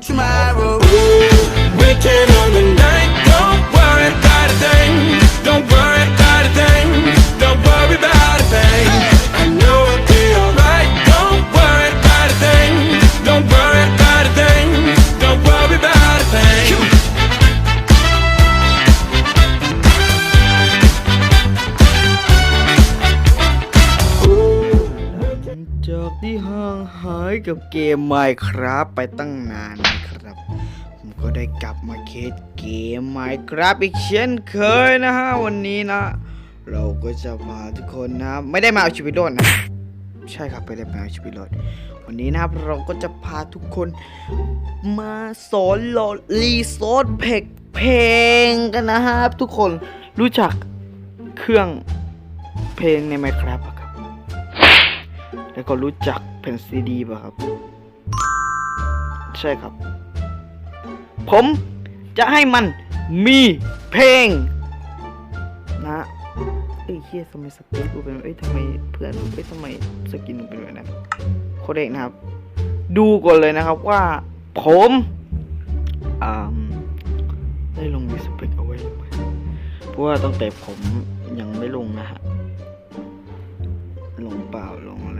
tomorrow. We can กับเกม Minecraft ไปตั้งนานนะครับ ผมก็ได้กลับมาเคสเกม Minecraft อีกเช่นเคยนะฮะวันนี้นะ เราก็จะพาทุกคนนะ ไม่ได้มาเอาชีวิตรอดนะ ใช่ครับไม่ได้มาเอาชีวิตรอดวันนี้นะครับเราก็จะพาทุกคนมาสอนหลดรีโซดเพกเพลงกันนะครับ ทุกคนรู้จักเครื่องเพลงใน Minecraft ปะครับ แล้วก็รู้จัก แผ่นซีดีป่ะครับ ใช่ครับ ผมจะให้มันมีเพลง นะเอ้ยเฮียทำไมสกินกูเป็นเอ้ยทำไมเพื่อนเอ้ยทำไมสกินกูเป็นแบบนั้นโคเด็กนะครับ ดูก่อนเลยนะครับว่าผมอ่าได้ลงมีสเปคเอาไว้หรือไม่เพราะว่าตั้งแต่ผมยังไม่ลงนะฮะลงเปล่าลงแล้วไม่ลงแล้วไม่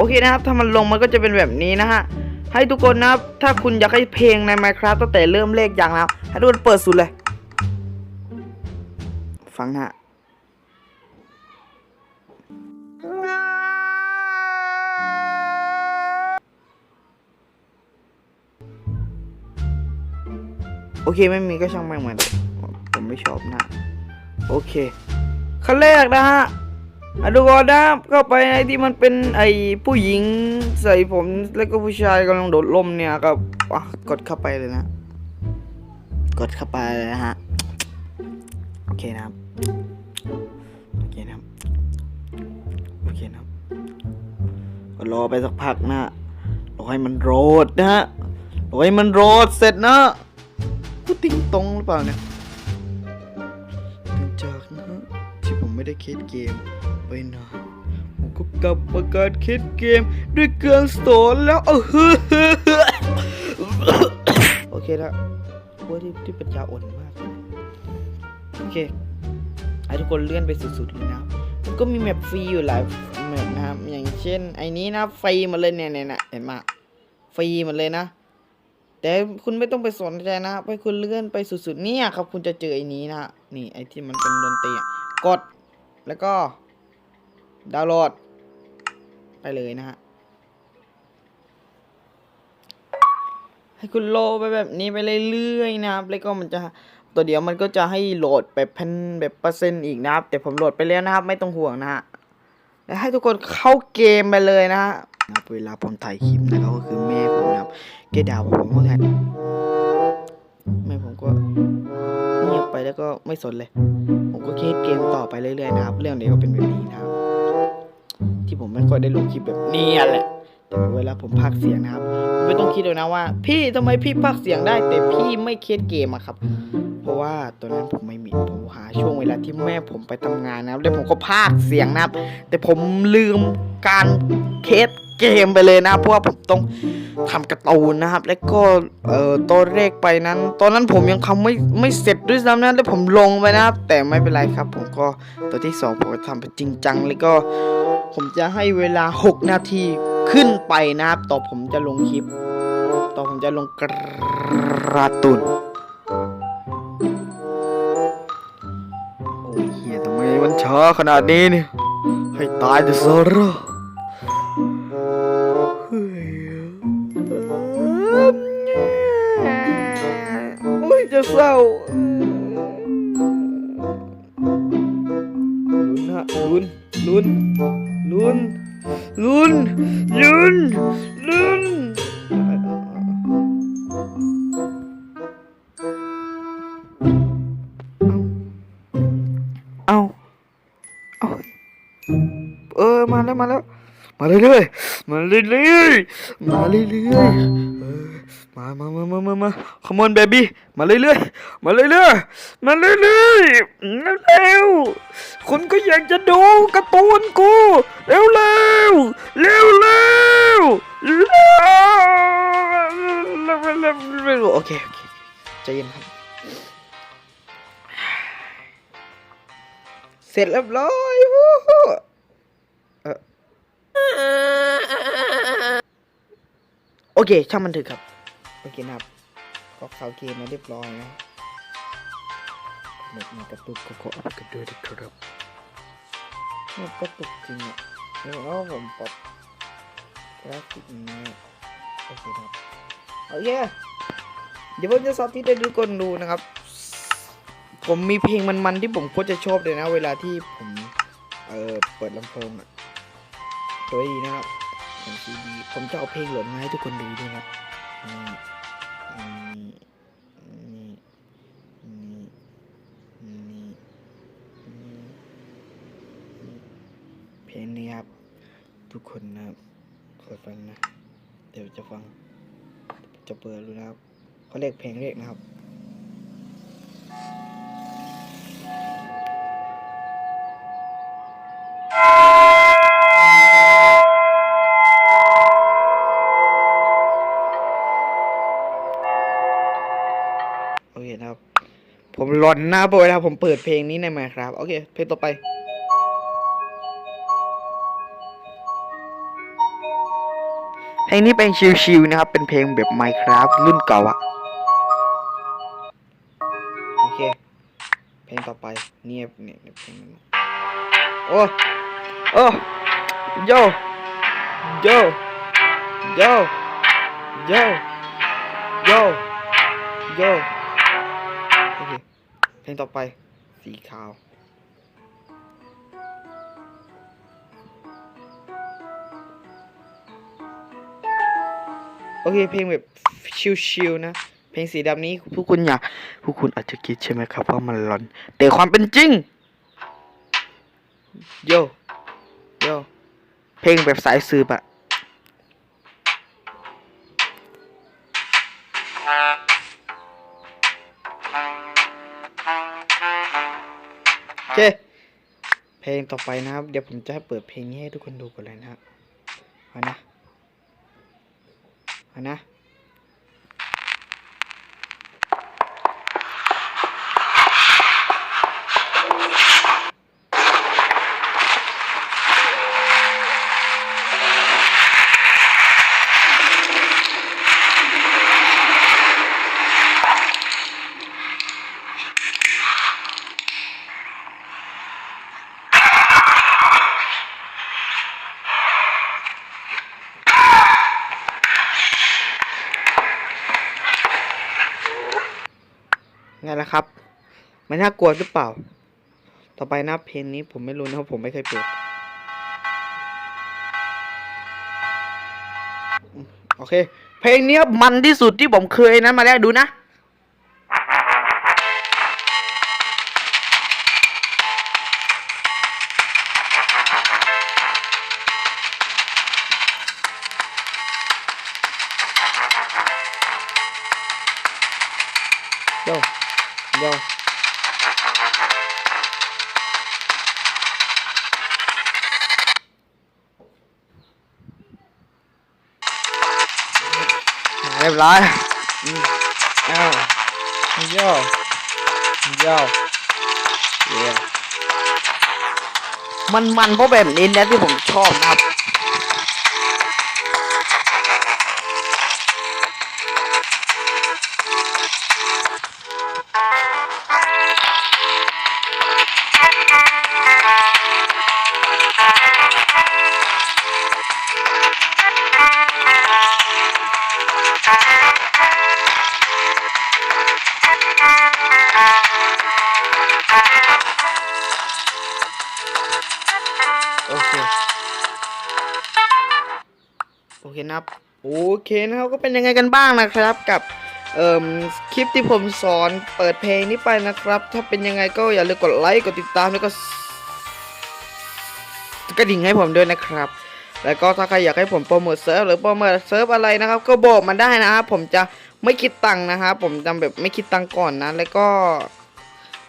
โอเคนะครับ ถ้ามันลงมันก็จะเป็นแบบนี้นะฮะ ให้ทุกคนนะครับ ถ้าคุณอยากให้เพลงใน Minecraft ตั้งแต่เริ่มเลขอย่างแล้วให้ทุกคนเปิดสุดเลย ฟังฮะโอเคไม่มีก็ช่างแม่งมันผมไม่ชอบนะ โอเคขั้นแรกนะฮะ อะดูก่อนนะเข้าไปในที่มันเป็นไอผู้หญิงใส่ผมแล้วก็ผู้ชายกำลังโดดร่มเนี่ยก็อะกดเข้าไปเลยนะ กดเข้าไปเลยนะฮะโอเคนะครับโอเคนะครับโอเคนะครับก็รอไปสักพักนะรอให้มันโหลดนะฮะรอให้มันโหลดเสร็จนะกูติ้งตรงหรือเปล่าเนี่ยจากนะฮะที่ผมไม่ได้คิดเกม ไปนานผมก็กลับมาการคิดเกมด้วยเครื่องสนแล้วเออโอเคละว่าที่ที่ปัญญาอ่อนมาก โอเคให้ทุกคนเลื่อนไปสุดๆเลยนะ ก็มีแมปฟรีอยู่หลายแมปนะครับ อย่างเช่น ไอ้นี้นะฟรีมาเลยเนี่ยเนี่ยเนี่ยเห็นมาฟรีมาเลยนะ แต่คุณไม่ต้องไปสนใจนะไปคุณเลื่อนไปสุดๆเนี่ยครับ คุณจะเจอไอ้นี้นะนี่ไอ้ที่มันเป็นดนตรีกดแล้วก็ ดาวน์โหลด ไปเลยนะฮะ ให้คุณโหลดไปแบบนี้ไปเรื่อยๆนะครับ แล้วก็มันจะตัวเดียวมันก็จะให้โหลดแบบพันแบบเปอร์เซ็นต์อีกนะครับ แต่ผมโหลดไปแล้วนะครับ ไม่ต้องห่วงนะฮะ แล้วให้ทุกคนเข้าเกมไปเลยนะฮะนะครับเวลาผมถ่ายคลิปนะครับก็คือแม่ผมนะครับแกด่าผมว่าไงแม่ผมก็เงียบไปแล้วก็ไม่สนเลย ผมก็คิดเกมต่อไปเรื่อยๆนะครับ เรื่องนี้ก็เป็นแบบนี้นะครับ ที่ผมไม่ค่อยได้ลงคลิปแบบนี้แหละ แต่เวลาผมพากเสียงนะครับ ไม่ต้องคิดเลยนะว่า พี่ทำไมพี่พากเสียงได้ แต่พี่ไม่เคสเกมอะครับ เพราะว่าตอนนั้นผมไม่มีผมหาช่วงเวลาที่แม่ผมไปทำงานนะครับแล้วผมก็พากเสียงนะครับ แต่ผมลืมการเคสเกมไปเลยนะเพราะว่าผมต้องทำการ์ตูนนะครับ แล้วก็เอ่อตัวเลขไปนั้น ตอนนั้นผมยังทำไม่ไม่เสร็จด้วยซ้ำนะแล้วผมลงไปนะครับ แต่ไม่เป็นไรครับ ผมก็ตัวที่สองผมก็ทำไปจริงจังแล้วก็ ผมจะให้เวลา 6 นาทีขึ้นไปนะครับต่อผมจะลงคลิป ต่อผมจะลงกระตุนโอ้ยเฮียทำไมมันช้าขนาดนี้เนี่ยให้ตายจะโซโรเฮ้ยโอ้ยจะเศร้าลุ้นฮะลุ้นลุ้น ลุนลุนลุนเอาเอาเออมาแล้วมาแล้วมาเรื่อยๆมาเรื่อยๆมาเรื่อยๆ มามามามามามาขมอนเบบี้มาเรื่อยๆ มาเรื่อยๆ มาเรื่อยๆ เร็วๆคนก็อยากจะดูการ์ตูนกู เร็วๆเร็วๆโอเคโอเคใจเย็นครับ เสร็จเรียบร้อยวู้ฮู้โอเคช่างมันเถอะครับ โอเคนะครับก็เข้าเกมมาเรียบร้อยนะเน็ตมันกระตุกก็ขออัพกันด้วยนะครับมันกระตุกจริงอะแล้วผมปรับกราฟิกนี้โอเคครับโอเคเดี๋ยวผมจะสาธิตให้ทุกคนดูนะครับ ผมมีเพลงมันๆที่ผมโคตรจะชอบเลยนะ เวลาที่ผมเออเปิดลำโพงอะตัวดีนะครับผมซีดีผมจะเอาเพลงหลดมาให้ทุกคนดูด้วยนะนี่นี่นี่นี่นี่นี่ เพลงนี้ครับ ทุกคนนะครับคอยฟังนะ เดี๋ยวจะฟัง จะเปิดดูนะครับเขาเรียกเพลงเรียกนะครับ ผมหลอนหน้าโบยนะครับผมเปิดเพลงนี้ในไหมครับ โอเค เพลงต่อไป เพลงนี้เป็นชิวๆนะครับ เป็นเพลงแบบ Minecraft รุ่นเก่าอะโอเค เพลงต่อไปเนี่ยเนี่ยเนี่ยเพลงนั้โอ้โอ้โยโยโยโยโยโยโอเคเพ ลงต่อไปสีขาว โอเค เพลงแบบชิลๆนะ เพลงสีดำนี้พวกคุณอยากพวกคุณอาจจะคิดใช่ไหมครับว่ามันหลอน แต่ความเป็นจริง โย โย เพลงแบบสายสืบอะ เค เพลงต่อไปนะครับ เดี๋ยวผมจะเปิดเพลงนี้ให้ทุกคนดูกันเลยนะครับเอานะเอานะ ไงล่ะครับ มันน่ากลัวหรือเปล่า ต่อไปนะเพลงนี้ผมไม่รู้นะครับผมไม่เคยเปิดโอเค เพลงนี้มันที่สุดที่ผมเคยนั้นมาแล้วดูนะ บร้อยอ้าวโยโยเย่มันมันเพราะแบบนี้นะที่ผมชอบนะครับ เคนะครับโอเคนะครับก็เป็นยังไงกันบ้างนะครับกับเอ่มคลิปที่ผมสอนเปิดเพลงนี้ไปนะครับ ถ้าเป็นยังไงก็อย่าลืมกดไลค์กดติดตามแล้วก็กระดิ่งให้ผมด้วยนะครับ แล้วก็ถ้าใครอยากให้ผมโปรโมทเซิร์ฟหรือโปรโมทเซิร์ฟอะไรนะครับ ก็บอกมาได้นะครับผมจะไม่คิดตังค์นะครับผมจำแบบไม่คิดตังค์ก่อนนะ แล้วก็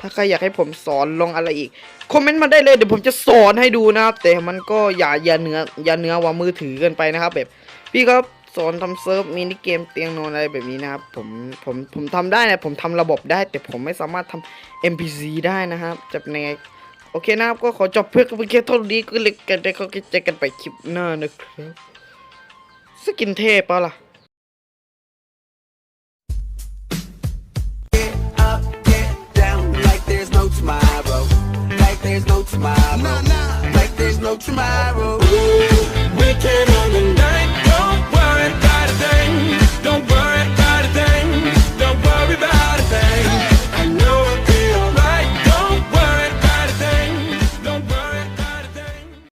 ถ้าใครอยากให้ผมสอนลงอะไรอีกคอมเมนต์มาได้เลยเดี๋ยวผมจะสอนให้ดูนะครับแต่มันก็อย่าอย่าเนื้ออย่าเนื้อว่ามือถือเกินไปนะครับแบบ พี่ครับสอนทำเซิร์ฟมินิเกมเตียงนอนอะไรแบบนี้นะครับผมผมผมทำได้นะผมทำระบบได้ แต่ผมไม่สามารถทำ NPC ได้นะครับจะเป็นยังไงโอเคนะครับก็ขอจบเพื่อนกันเพียงแค่เท่านี้ก็เลยกันได้เขาเจอกันไปคลิปหน้านะครับสกินเทพปะล่ะ